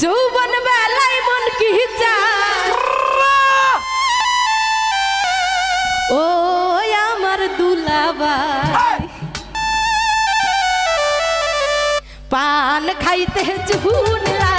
যৌবন বেলায় মন কি ও আমার দুলাবাই পান খাইতে চুন লা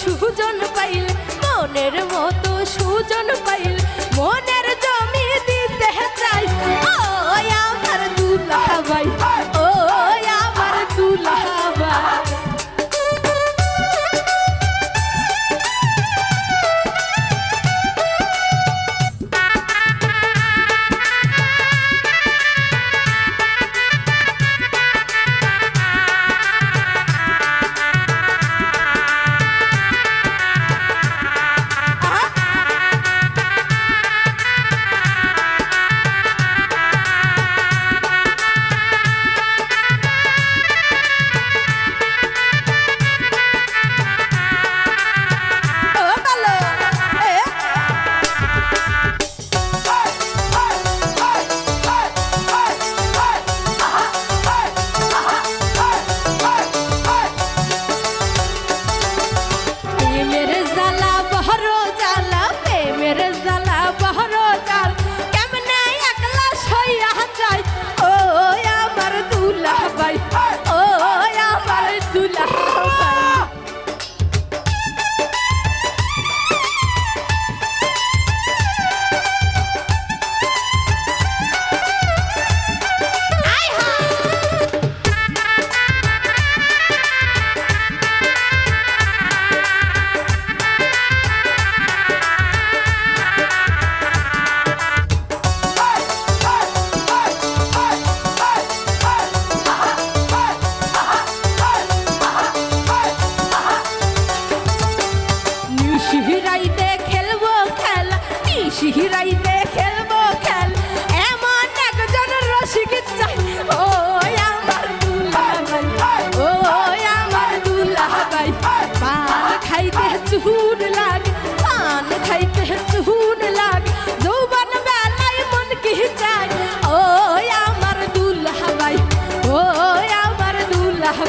সুজন পাইলে মনের মতো সুজন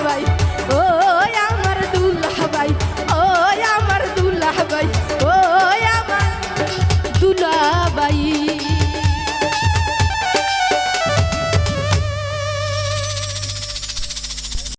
bye.